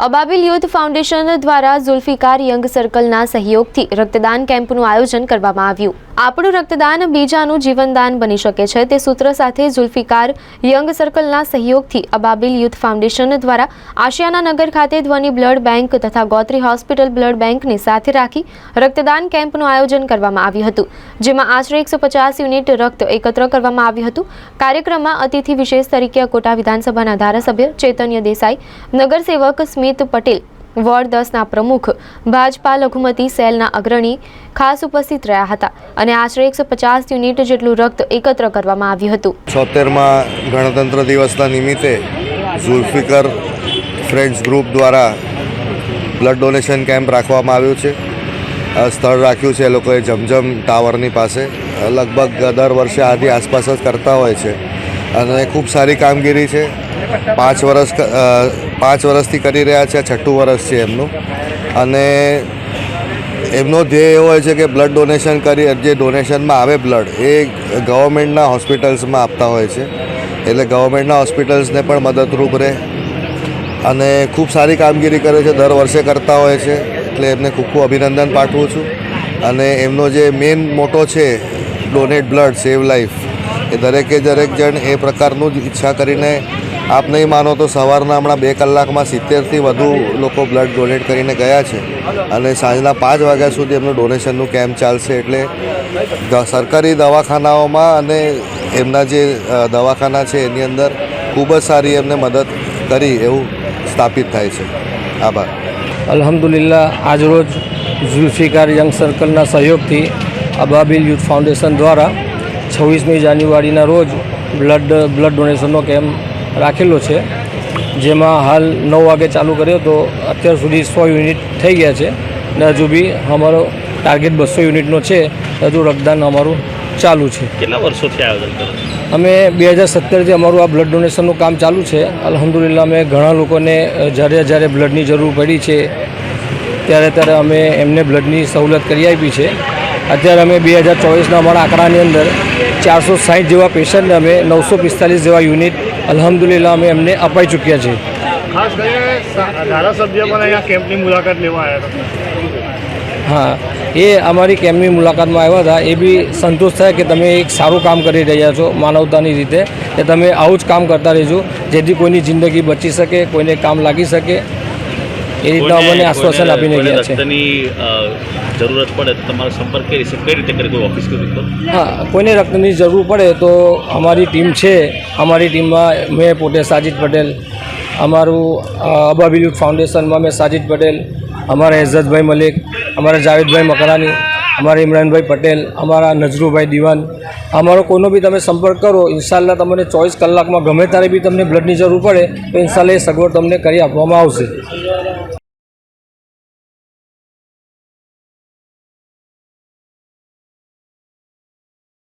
Ababil youth foundation દ્વારા ઝુલ્ફિકાર young સર્કલના સહયોગથી રક્તદાન કેમ્પનું આયોજન કરવામાં આવ્યું. આપણું રક્તદાન બીજાનું જીવનદાન બની શકે છે તે સૂત્ર સાથે ઝુલ્ફિકાર યંગ સર્કલના સહયોગથી અબાબિલ યુથ ફાઉન્ડેશન દ્વારા આશિયાના નગર ખાતે ધ્વનિ બ્લડ બેંક તથા ગોત્રી હોસ્પિટલ બ્લડ બેંકને સાથે રાખી રક્તદાન કેમ્પનું આયોજન કરવામાં આવ્યું હતું, જેમાં આશરે એકસો પચાસ યુનિટ રક્ત એકત્ર કરવામાં આવ્યું હતું. કાર્યક્રમમાં અતિથિ વિશેષ તરીકે અકોટા વિધાનસભાના ધારાસભ્ય ચૈતન્ય દેસાઈ, નગરસેવક સ્મિત પટેલ વોર્ડ દસના પ્રમુખ, ભાજપા લઘુમતી સેલના અગ્રણી ખાસ ઉપસ્થિત રહ્યા હતા અને આશરે એકસો પચાસ યુનિટ જેટલું રક્ત એકત્ર કરવામાં આવ્યું હતું. છોતેરમાં ગણતંત્ર દિવસના નિમિત્તે ઝુલ્ફિકર ફ્રેન્ડ્સ ગ્રુપ દ્વારા બ્લડ ડોનેશન કેમ્પ રાખવામાં આવ્યું છે. સ્થળ રાખ્યું છે એ લોકોએ જમજમ ટાવરની પાસે. લગભગ દર વર્ષે આની આસપાસ જ કરતા હોય છે. અને ખૂબ સારી કામગીરી છે. પાંચ વર્ષ પાંચ વર્ષથી કરી રહ્યા છે, છઠ્ઠું વર્ષ છે એમનું. અને એમનો ધ્યેય એવો હોય છે કે બ્લડ ડોનેશન કરી, જે ડોનેશનમાં આવે બ્લડ એ ગવર્મેન્ટના હોસ્પિટલ્સમાં આપતા હોય છે. એટલે ગવર્મેન્ટના હોસ્પિટલ્સને પણ મદદરૂપ રહે. અને ખૂબ સારી કામગીરી કરે છે, દર વર્ષે કરતા હોય છે. એટલે એમને ખૂબ ખૂબ અભિનંદન પાઠવું છું. અને એમનો જે મેઇન મોટો છે ડોનેટ બ્લડ સેવ લાઈફ એ દરેકે દરેક જણ એ પ્રકારનું જ ઈચ્છા કરીને આપ નહીં માનો તો સવારના હમણાં બે કલાકમાં સિત્તેરથી વધુ લોકો બ્લડ ડોનેટ કરીને ગયા છે. અને સાંજના પાંચ વાગ્યા સુધી એમનું ડોનેશનનું કેમ્પ ચાલશે એટલે સરકારી દવાખાનાઓમાં અને એમના જે દવાખાના છે એની અંદર ખૂબ જ સારી એમને મદદ કરી એવું સ્થાપિત થાય છે. આભાર. અલહમદુલિલ્લા આજરોજ ઝુલ્ફિકાર યંગ સર્કલના સહયોગથી અબાબિલ યુથ ફાઉન્ડેશન દ્વારા છવ્વીસમી જાન્યુઆરીના રોજ બ્લડ બ્લડ ડોનેશનનો કેમ્પ રાખેલો છે. જેમાં હાલ નવ વાગે ચાલુ કર્યો તો અત્યાર સુધી સો યુનિટ થઈ ગયા છે ને હજુ બી અમારો ટાર્ગેટ બસો યુનિટનો છે. હજુ રક્તદાન અમારું ચાલુ છે. કેટલા વર્ષોથી આયોજન કરો અમે બે હજાર સત્તરથી અમારું આ બ્લડ ડોનેશનનું કામ ચાલુ છે અલહમદુલિલ્લા અમે ઘણા લોકોને જ્યારે જ્યારે બ્લડની જરૂર પડી છે ત્યારે ત્યારે અમે એમને બ્લડની સવલત કરી આપી છે. અત્યારે અમે બે હજાર ચોવીસના અમારા આંકડાની અંદર ચારસો સાઠ જેવા પેશન્ટને અમે નવસો પિસ્તાલીસ જેવા યુનિટ અલ્હમ્દુલિલ્લાહ અમે એમને અપાઈ ચૂક્યા છે ખાસ કરીને ધારાસભ્ય પણ અહીંયા કેમ્પની મુલાકાત લેવા આવ્યા હતા. હા એ અમારી કેમ્પની મુલાકાતમાં આવ્યા હતા. એ બી સંતોષ થાય કે તમે એક સારું કામ કરી રહ્યા છો માનવતાની રીતે કે તમે આવું જ કામ કરતા રહેજો જેથી કોઈની જિંદગી બચી શકે કોઈને કામ લાગી શકે. એ રીતના અમને આશ્વાસન આપીને ગયા છે. જરૂરત પડે તો તમારો સંપર્ક કરી શકે કઈ રીતે કરી ઓફિસ કરી હા કોઈને રક્તની જરૂર પડે તો અમારી ટીમ છે. અમારી ટીમમાં મેં પોતે સાજિદ પટેલ અમારું અ, અબાબિલ ફાઉન્ડેશનમાં મેં સાજિદ પટેલ અમારા એઝદભાઈ મલિક અમારા જાવેદભાઈ મકરાની અમારા ઇમરાનભાઈ પટેલ, અમારા નજરુભાઈ દિવાન, અમારો કોઈનો બી તમે સંપર્ક કરો, ઇન્શાલ્લાહ તમને ચોવીસ કલાકમાં ગમે ત્યારે બી તમને બ્લડની જરૂર પડે, તો ઇન્શાલ્લાહ એ સગવડ તમને કરી આપવામાં આવશે.